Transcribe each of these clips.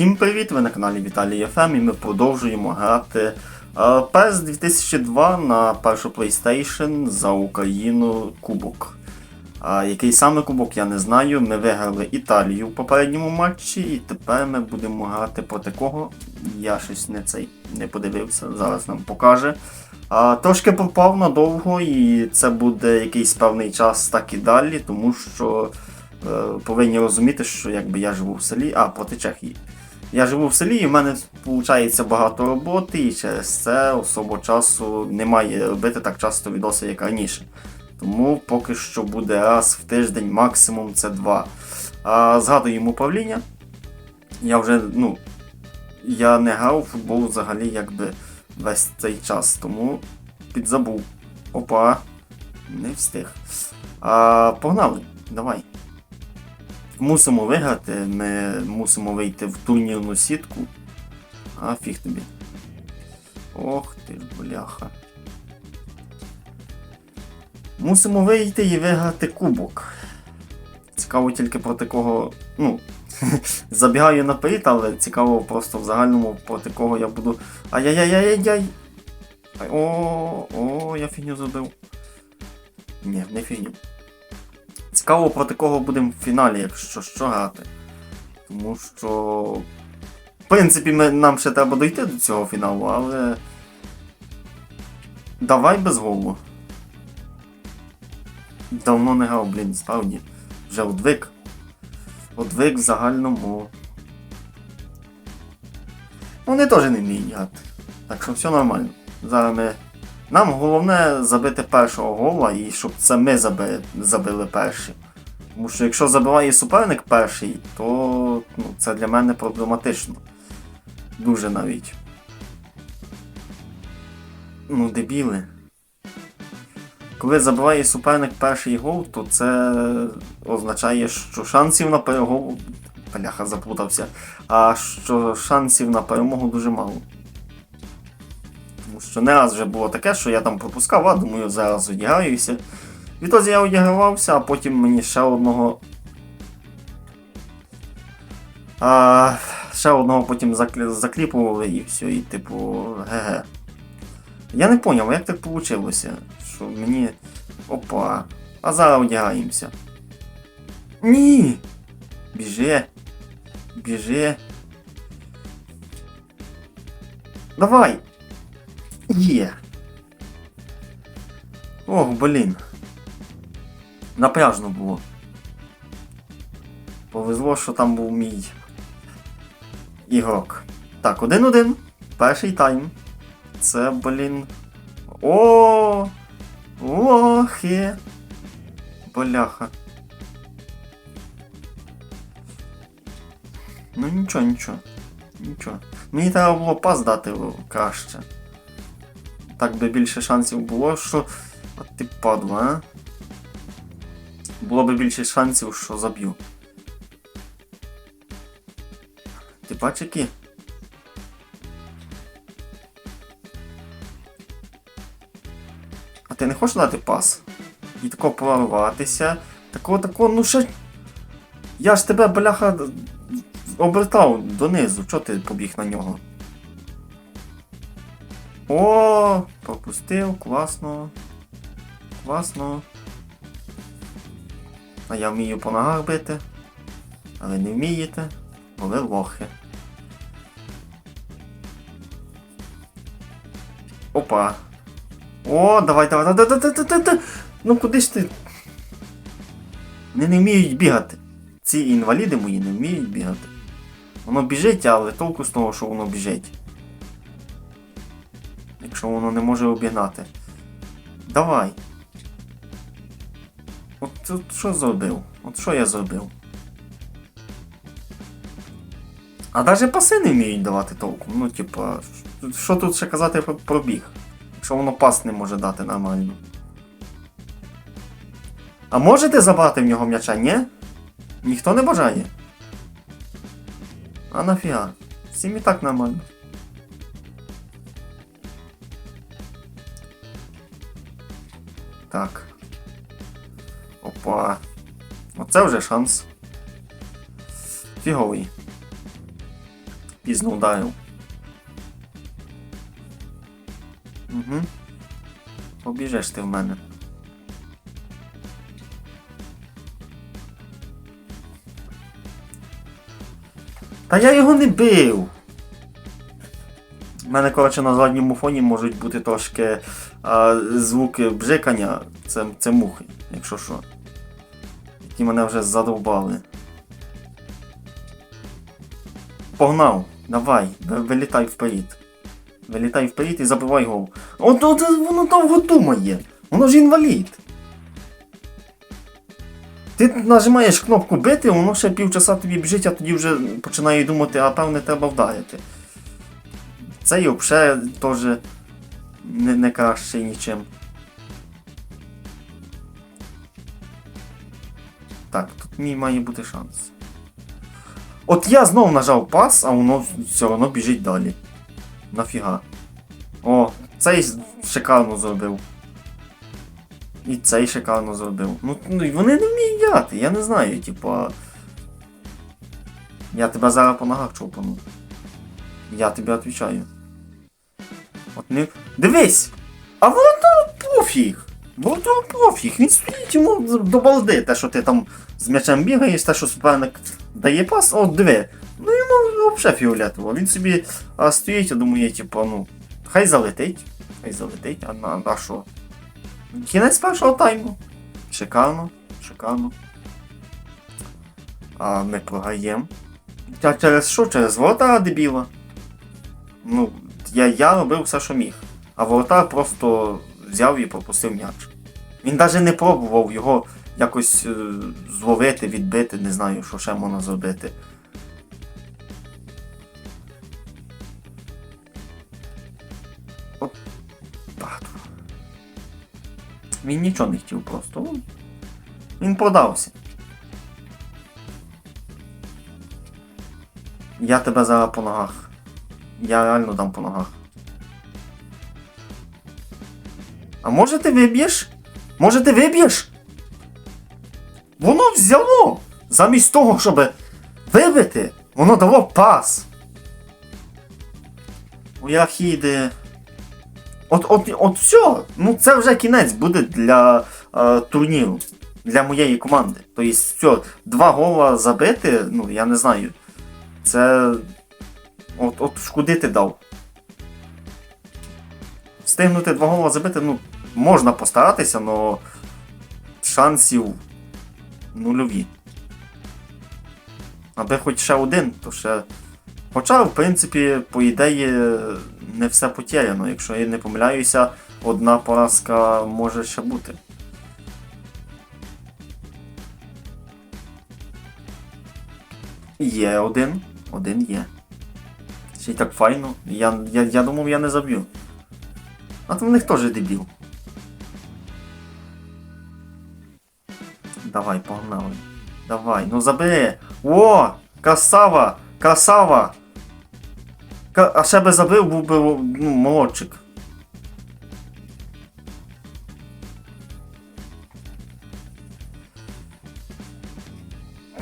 Всім привіт! Ви на каналі Віталій ФМ і ми продовжуємо грати е, PES 2002 на першу PlayStation за Україну Кубок. Який саме кубок, я не знаю. Ми виграли Італію в попередньому матчі, і тепер ми будемо грати проти кого. Я щось не цей не подивився, зараз нам покаже. Трошки пропав надовго, і це буде якийсь певний час так і далі, тому що е, повинні розуміти, що якби я живу в селі, а проти Чехії. Я живу в селі, і в мене виходить багато роботи, і через це особо часу немає робити так часто відоси, як раніше. Тому поки що буде раз в тиждень, максимум це два. А згадуємо управління. Я вже, ну, я не грав у футбол взагалі якби весь цей час, тому підзабув. Опа, не встиг. А, погнали, давай. Мусимо виграти, ми мусимо вийти в турнірну сітку. А фіг тобі. Ох ти бляха. Мусимо вийти і виграти кубок. Цікаво тільки проти кого. Ну, забігаю наперед, але цікаво просто в загальному проти кого я буду. Ай-яй-яй-яй-яй! Ай, О, о, я фігню зробив. Ні, не фігню. Цікаво, проти кого будемо в фіналі, якщо що грати. Тому що. В принципі, ми, нам ще треба дойти до цього фіналу, але. Давай без голу. Давно не грав, блін, справді. Вже одвик. Одвик в загальному. Вони теж не вміють грати. Так що все нормально. Зараз ми. Нам головне забити першого гола і щоб це ми забили, забили перші. Тому що якщо забиває суперник перший, то ну, це для мене проблематично. Дуже навіть. Ну, дебіли. Коли забиває суперник перший гол, то це означає, що шансів на перемогу. Бляха, заплутався. А що шансів на перемогу дуже мало. Що не раз вже було таке, що я там пропускав, а думаю, зараз одягаюся. Відтоді я одягався, а потім мені ще одного. А, ще одного потім заклі- закліпували і все, і типу, ге-ге. Я не зрозумів, як так вийшло, що мені. Опа. А зараз одягаємося. Ні! Біжи. Біжи. Давай! Є. Ох, блін. Напряжно було. Повезло, що там був мій ігрок. Так, один-один. Перший тайм. Це, блін. О! Охе! Бляха. Ну нічого, нічого. Нічого. Мені треба було пас дати краще. Так би більше шансів було, що. От ти падла, а? Було би більше шансів, що заб'ю. Ти бачиш які? А ти не хочеш дати пас? І тако прорватися. Такого, такого, ну ще. Я ж тебе, бляха, обертав донизу. Чого ти побіг на нього? О, пропустив, класно. Класно. А я вмію по ногах бити. А ви не вмієте, бо ви лохи. Опа. О, давай, давай, давай, давай, давай, давай. Ну куди ж ти? Вони не вміють бігати. Ці інваліди мої не вміють бігати. Воно біжить, але толку з того, що воно біжить. Якщо воно не може обігнати. Давай. От, от що зробив? От що я зробив? А навіть паси не вміють давати толком. Ну, типа, що тут ще казати про пробіг? Якщо воно пас не може дати нормально. А можете забрати в нього м'яча, ні? Ніхто не бажає? А нафіга? Всім і так нормально. Так. Опа. Оце вже шанс. Фіговий. Пізно вдарив. Угу. Побіжеш ти в мене. Та я його не бив. У мене, коротше, на задньому фоні можуть бути трошки а, звуки бжикання. Це, це мухи, якщо що. Які мене вже задовбали. Погнав, давай, вилітай вперед. Вилітай вперед і забивай гол. От, от воно довго думає. Воно ж інвалід. Ти нажимаєш кнопку бити, воно ще півчаса тобі біжить, а тоді вже починає думати, а певне треба вдарити. Цей взагалі теж не, не кращий нічим. Так, тут мій має бути шанс. От я знов нажав пас, а воно все одно біжить далі. Нафіга. О, цей шикарно зробив. І цей шикарно зробив. Ну, ну вони не вміють грати, я не знаю, типа. Я тебе зараз по ногах чопану. Я тобі відповідаю. От не. Дивись! А воно пофіг! Воно пофіг! Він стоїть йому до балди, те, що ти там з м'ячем бігаєш, те, що суперник дає пас, от диви. Ну йому взагалі фіолетово. Він собі а, стоїть, а думає, типу, ну, хай залетить. Хай залетить, а на що? Кінець першого тайму. Шикарно, шикарно. А ми програємо. А через що? Через ворота дебіла. Ну, я, я робив все, що міг. А воротар просто взяв і пропустив м'яч. Він навіть не пробував його якось е, зловити, відбити, не знаю, що ще можна зробити. От. Він нічого не хотів просто. ну, Він продався. Я тебе зараз по ногах. Я реально дам по ногах. А може ти виб'єш? Може ти виб'єш? Воно взяло! Замість того, щоб вибити, воно дало пас. Уяхіди. От, от, от все. Ну це вже кінець буде для е, турніру. Для моєї команди. Тобто, все, два гола забити, ну я не знаю. Це. От, от шкуди ти дав. Встигнути два гола забити, ну, можна постаратися, але шансів нульові. Аби хоч ще один, то ще. Хоча, в принципі, по ідеї, не все потеряно. Якщо я не помиляюся, одна поразка може ще бути. Є один. Один є. Ще й так файно. Я, я, я думав, я не заб'ю. А то в них теж дебіл. Давай, погнали. Давай, ну забери. О! Красава! Красава! А ще би забив, був би ну, молодчик.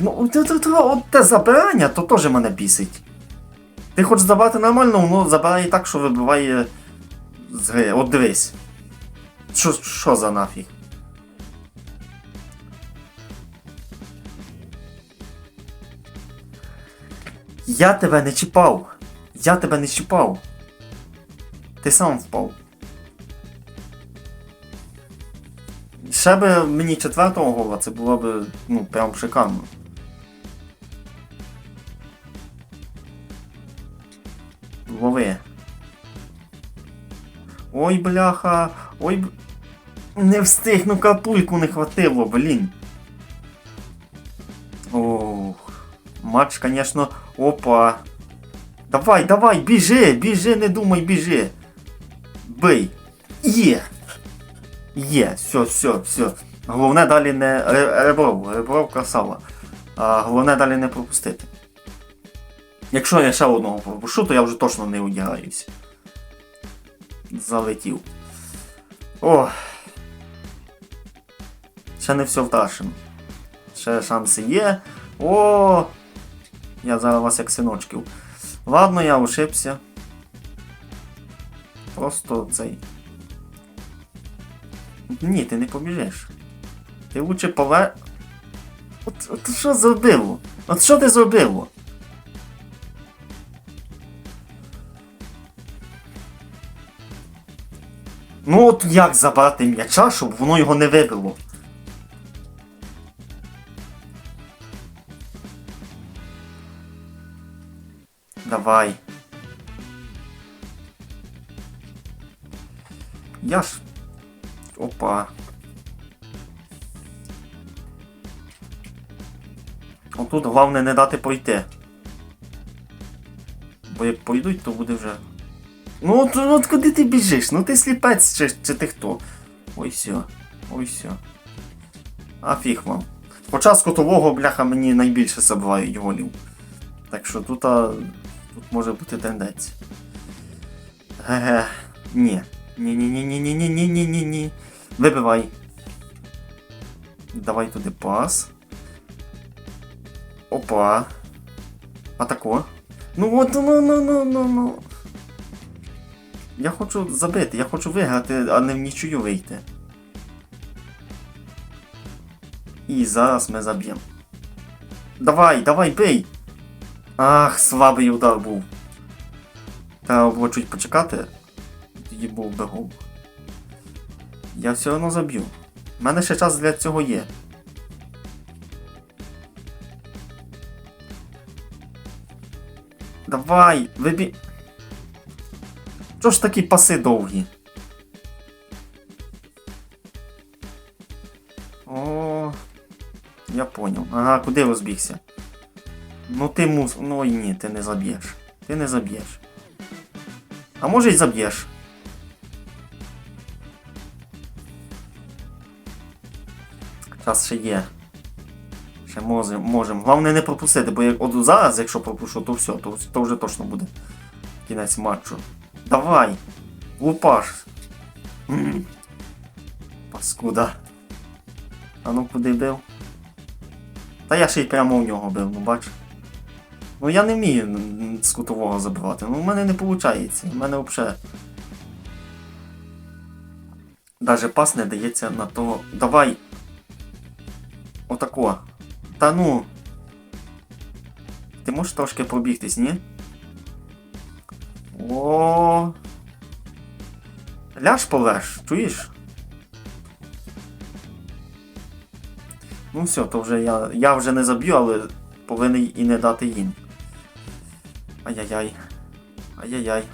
Ну, от те забирання, то теж мене бісить. Ти хочеш забрати нормально, воно забирає так, що вибиває з гри. От дивись. Що, що за нафіг? Я тебе не чіпав. Я тебе не чіпав. Ти сам впав. Ще би мені четвертого гола, це було б ну, прям шикарно. Лови. Ой, бляха. Ой. б- Не встиг, ну капульку не хватило, блін. Ох. Матч, конечно. Опа. Давай, давай, біжи, біжи, не думай, біжи. Бий. Є. Є, все, все, все. Головне далі не. Ребров, Ребров красава. А, головне далі не пропустити. Якщо я ще одного пропущу, то я вже точно не одягаюся. Залетів. О. Ще не все втрачено. Ще шанси є. О! Я зараз вас як синочків. Ладно, я ошибся. Просто цей. Ні, ти не побіжиш. Ти лучше пове. От, от що зробило? От що ти зробило? Ну от як забрати м'яча, щоб воно його не вибило? Давай. Я ж. Опа. Отут головне не дати пройти. Бо як пойдуть, то буде вже. Ну от, от куди ти біжиш? Ну ти сліпець чи, чи ти хто? Ой все. Ой все. А фіг вам. З котового бляха мені найбільше забивають голів. Так що тут, а, тут може бути тенденція. Ге-ге. Ні. Ні-ні-ні-ні-ні-ні-ні-ні-ні. Вибивай. Давай туди пас. Опа. Атако. Ну от, ну, ну, ну, ну, ну. Я хочу забити, я хочу виграти, а не в нічию вийти. І зараз ми заб'ємо. Давай, давай, бий! Ах, слабий удар був. Треба було чуть почекати. Тоді був би. Я все одно заб'ю. У мене ще час для цього є. Давай, вибі. Чого ж такі паси довгі? О, я понял. Ага, куди розбігся? Ну ти мус. Ну й ні, ти не заб'єш. Ти не заб'єш. А може й заб'єш. Час ще є. Ще можемо. можем. Головне не пропустити, бо як от зараз, якщо пропущу, то все, то, то вже точно буде кінець матчу. Давай! Лупаш! М. Паскуда. А ну куди бив? Та я ще й прямо у нього бив, ну бач. Ну я не вмію з кутового забивати. Ну в мене не виходить. У мене взагалі. Даже пас не дається на того. Давай! Отако. Та ну. Ти можеш трошки пробігтись, ні? О. Ляж полеж, чуєш? Ну все, то вже я. Я вже не заб'ю, але повинен і не дати їм. Ай-яй-яй. Ай-яй-яй.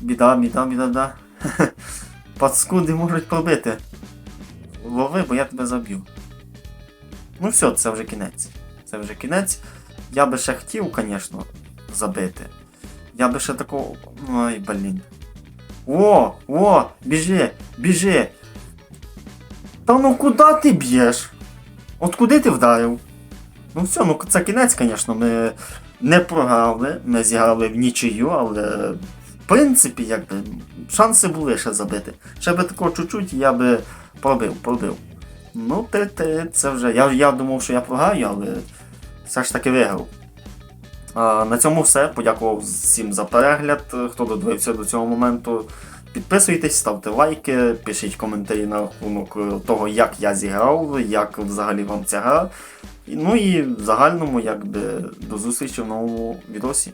Біда, біда, біда, да. Пацкуди можуть пробити. Лови, бо я тебе заб'ю. Ну все, це вже кінець. Це вже кінець. Я би ще хотів, звісно, забити. Я би ще такого. Ой, блін. О, о, біжи, біжи. Та ну куди ти б'єш? От куди ти вдарив? Ну все, ну це кінець, звісно, ми не програли, ми зіграли в нічию, але в принципі, якби, шанси були ще забити. Ще би такого чуть-чуть я би пробив, пробив. Ну, ти, ти, це вже. Я, я думав, що я програю, але все ж таки виграв. На цьому все. Подякував всім за перегляд. Хто додивився до цього моменту. Підписуйтесь, ставте лайки, пишіть коментарі на рахунок того, як я зіграв, як взагалі вам ця гра. Ну і в загальному, якби до зустрічі в новому відосі.